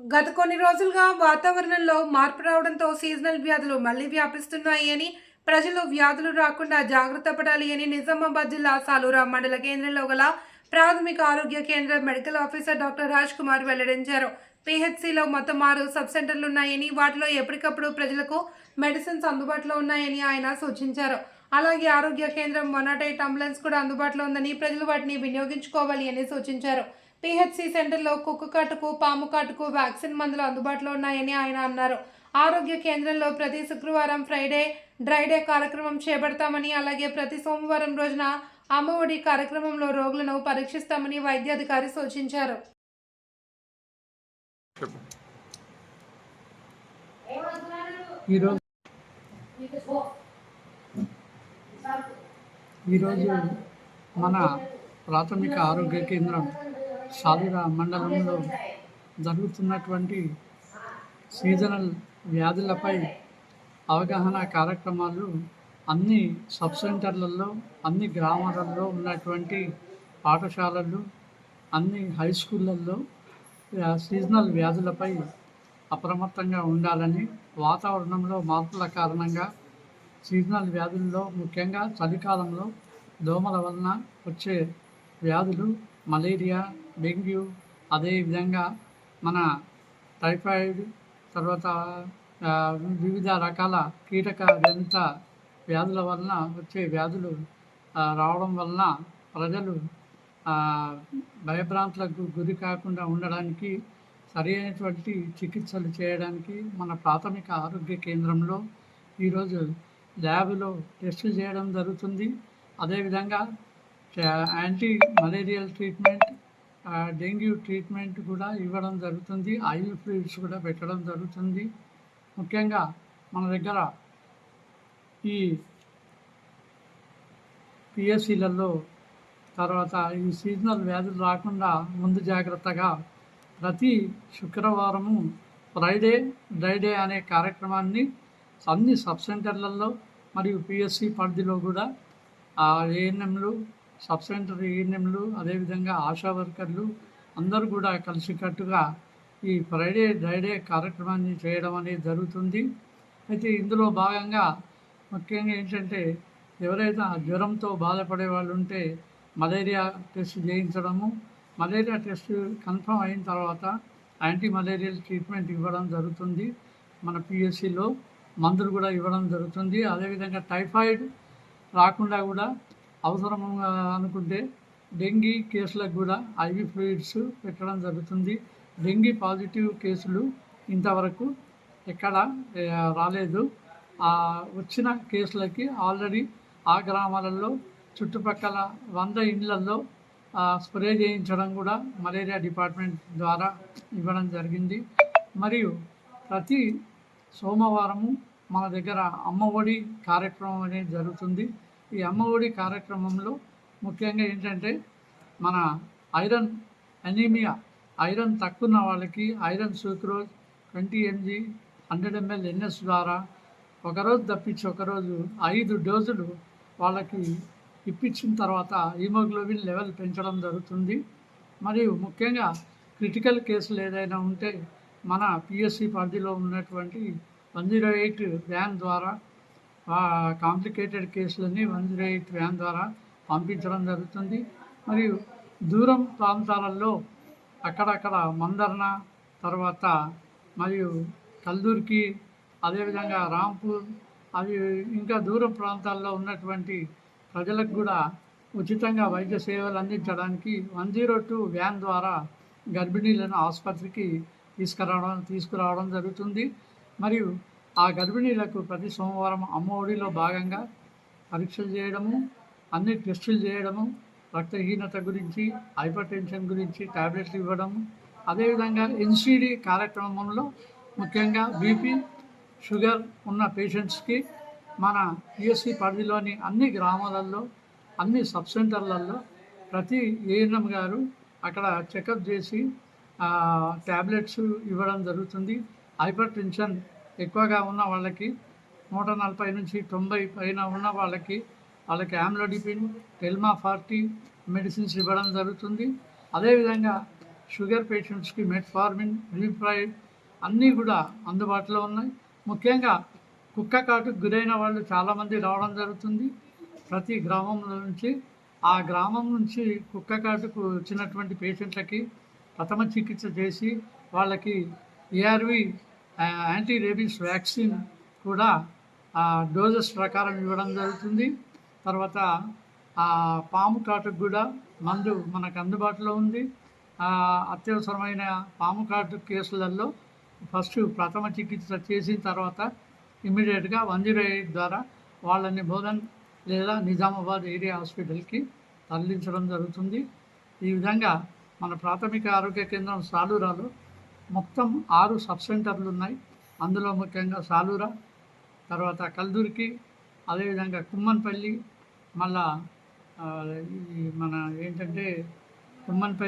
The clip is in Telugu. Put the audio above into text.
గత కొన్ని రోజులుగా వాతావరణంలో మార్పు రావడంతో సీజనల్ వ్యాధులు మళ్ళీ వ్యాపిస్తున్నాయి అని ప్రజలు వ్యాధులు రాకుండా జాగ్రత్త పడాలి అని నిజామాబాద్ జిల్లా సాలూరా మండల కేంద్రంలో గల ప్రాథమిక ఆరోగ్య కేంద్ర medical officer doctor Raj Kumar వెల్లడించారు. పిహెచ్సిలో మొత్తం ఆరు సబ్ సెంటర్లు ఉన్నాయని వాటిలో ఎప్పటికప్పుడు ప్రజలకు మెడిసిన్స్ అందుబాటులో ఉన్నాయని ఆయన సూచించారు. అలాగే ఆరోగ్య కేంద్రం వన్ నాట్ ఎయిట్ అంబులెన్స్ కూడా అందుబాటులో ఉందని ప్రజలు వాటిని వినియోగించుకోవాలి అని సూచించారు. పిహెచ్సి సెంటర్లో కుక్క కాటుకు పాము కాటుకు వ్యాక్సిన్ మందులు అందుబాటులో ఉన్నాయని ఆయన అన్నారు. ఆరోగ్య కేంద్రంలో ప్రతి శుక్రవారం ఫ్రైడే డ్రైడే కార్యక్రమం చేపడతామని అలాగే ప్రతి సోమవారం రోజున అమ్మఒడి కార్యక్రమంలో రోగులను పరీక్షిస్తామని వైద్యాధికారి సూచించారు. ఈరోజు మన ప్రాథమిక ఆరోగ్య కేంద్రం సాధుర మండలంలో జరుగుతున్నటువంటి సీజనల్ వ్యాధులపై అవగాహన కార్యక్రమాలు అన్ని సబ్ సెంటర్లలో అన్ని గ్రామాలలో ఉన్నటువంటి పాఠశాలలు అన్ని హై స్కూళ్ళల్లో సీజనల్ వ్యాధులపై అప్రమత్తంగా ఉండాలని వాతావరణంలో మార్పుల కారణంగా సీజనల్ వ్యాధుల్లో ముఖ్యంగా చలికాలంలో దోమల వలన వచ్చే వ్యాధులు మలేరియా డెంగ్యూ అదేవిధంగా మన టైఫాయిడ్ తర్వాత వివిధ రకాల కీటక జనిత వ్యాధుల వలన వచ్చే వ్యాధులు రావడం వలన ప్రజలు భయభ్రాంతులకు గురి కాకుండా ఉండడానికి సరి అయినటువంటి చికిత్సలు చేయడానికి మన ప్రాథమిక ఆరోగ్య కేంద్రంలో ఈరోజు ల్యాబ్లో టెస్టులు చేయడం జరుగుతుంది. అదేవిధంగా anti malarial treatment dengue treatment కూడా ఇవ్వడం జరుగుతుంది. ఐవి ఫ్లూయిడ్స్ కూడా పెట్టడం జరుగుతుంది. ముఖ్యంగా మన దగ్గర ఈ పిఎస్సీలలో తర్వాత ఈ సీజనల్ వ్యాధులు రాకుండా ముందు జాగ్రత్తగా ప్రతి శుక్రవారము ఫ్రైడే డ్రైడే అనే కార్యక్రమాన్ని అన్ని సబ్ సెంటర్లలో మరియు పిఎస్సి పరిధిలో కూడా ఏఎన్ఎంలు సబ్ సెంటర్ అదేవిధంగా ఆశా వర్కర్లు అందరూ కూడా కలిసికట్టుగా ఈ ఫ్రైడే డ్రైడే కార్యక్రమాన్ని చేయడం అనేది జరుగుతుంది. అయితే ఇందులో భాగంగా ముఖ్యంగా ఏంటంటే ఎవరైతే జ్వరంతో బాధపడే వాళ్ళు ఉంటే మలేరియా టెస్ట్ చేయించడము మలేరియా టెస్ట్ కన్ఫర్మ్ అయిన తర్వాత యాంటీ మలేరియల్ ట్రీట్మెంట్ ఇవ్వడం జరుగుతుంది. మన పిఎస్సిలో మందులు కూడా ఇవ్వడం జరుగుతుంది. అదేవిధంగా టైఫాయిడ్ రాకుండా కూడా అవసరంగా అనుకుంటే డెంగీ కేసులకు కూడా ఐవి ఫ్లూయిడ్స్ పెట్టడం జరుగుతుంది. డెంగీ పాజిటివ్ కేసులు ఇంతవరకు ఎక్కడ రాలేదు. వచ్చిన కేసులకి ఆల్రెడీ ఆ గ్రామాలలో చుట్టుపక్కల వంద ఇండ్లలో స్ప్రే చేయించడం కూడా మలేరియా డిపార్ట్మెంట్ ద్వారా ఇవ్వడం జరిగింది. మరియు ప్రతి సోమవారము మన దగ్గర అమ్మ ఒడి కార్యక్రమం అనేది జరుగుతుంది. ఈ అమ్మ ఒడి కార్యక్రమంలో ముఖ్యంగా ఏంటంటే మన ఐరన్ అనీమియా ఐరన్ తక్కువ ఉన్న వాళ్ళకి iron sucrose twenty mg hundred ml NS ద్వారా ఒకరోజు తప్పించి ఒకరోజు ఐదు డోసులు వాళ్ళకి ఇప్పించిన తర్వాత హీమోగ్లోబిన్ లెవెల్ పెంచడం జరుగుతుంది. మరియు ముఖ్యంగా క్రిటికల్ కేసులు ఏదైనా ఉంటే మన పిఎస్సి పరిధిలో ఉన్నటువంటి వన్ జీరో ఎయిట్ వ్యాన్ ద్వారా కాంప్లికేటెడ్ కేసులన్నీ వన్ జీరో ఎయిట్ వ్యాన్ ద్వారా పంపించడం జరుగుతుంది. మరియు దూరం ప్రాంతాలలో అక్కడక్కడ మందర్న తర్వాత మరియు కల్దూర్కి అదేవిధంగా రాంపూర్ అవి ఇంకా దూర ప్రాంతాల్లో ఉన్నటువంటి ప్రజలకు కూడా ఉచితంగా వైద్య సేవలు అందించడానికి వన్ జీరో టూ వ్యాన్ ద్వారా గర్భిణీలను ఆసుపత్రికి తీసుకురావడం తీసుకురావడం జరుగుతుంది. మరియు ఆ గర్భిణీలకు ప్రతి సోమవారం అమ్మఒడిలో భాగంగా పరీక్షలు చేయడము అన్ని టెస్టులు చేయడము రక్తహీనత గురించి హైపర్ టెన్షన్ గురించి టాబ్లెట్లు ఇవ్వడము అదేవిధంగా ఎన్సిడి కార్యక్రమంలో ముఖ్యంగా బీపీ షుగర్ ఉన్న పేషెంట్స్కి మన పిఎస్సి పరిధిలోని అన్ని గ్రామాలలో అన్ని సబ్ సెంటర్లలో ప్రతి ఏఎన్ఎం గారు అక్కడ చెకప్ చేసి ట్యాబ్లెట్స్ ఇవ్వడం జరుగుతుంది. హైపర్ టెన్షన్ ఎక్కువగా ఉన్న వాళ్ళకి నూట నలభై నుంచి తొంభై పైన ఉన్న వాళ్ళకి వాళ్ళకి ఆమ్లోడిపిన్ టెల్మా ఫార్టీ మెడిసిన్స్ ఇవ్వడం జరుగుతుంది. అదేవిధంగా షుగర్ పేషెంట్స్కి మెట్ఫార్మిన్ రిప్రైడ్ అన్నీ కూడా అందుబాటులో ఉన్నాయి. ముఖ్యంగా కుక్క కాటుకు గురైన వాళ్ళు చాలామంది రావడం జరుగుతుంది. ప్రతి గ్రామంలో నుంచి ఆ గ్రామం నుంచి కుక్క కాటుకు వచ్చినటువంటి పేషెంట్లకి ప్రథమ చికిత్స చేసి వాళ్ళకి ఏఆర్వి యాంటీ రేబీస్ వ్యాక్సిన్ కూడా డోజెస్ ప్రకారం ఇవ్వడం జరుగుతుంది. తర్వాత పాము కాటుకు కూడా మందు మనకు అందుబాటులో ఉంది. అత్యవసరమైన పాము కాటు కేసులలో ఫస్ట్ ప్రథమ చికిత్స చేసిన తర్వాత ఇమ్మీడియట్గా వన్ జీరో ఎయిట్ ద్వారా వాళ్ళని బోధన్ లేదా నిజామాబాద్ ఏరియా హాస్పిటల్కి తరలించడం జరుగుతుంది. ఈ విధంగా మన ప్రాథమిక ఆరోగ్య కేంద్రం సాలూరాలో మొత్తం ఆరు సబ్ సెంటర్లు ఉన్నాయి. అందులో ముఖ్యంగా సాలూరా తర్వాత కల్దుర్కి అదేవిధంగా కుమ్మన్పల్లి మళ్ళా ఈ మన ఏంటంటే కుమ్మన్పల్లి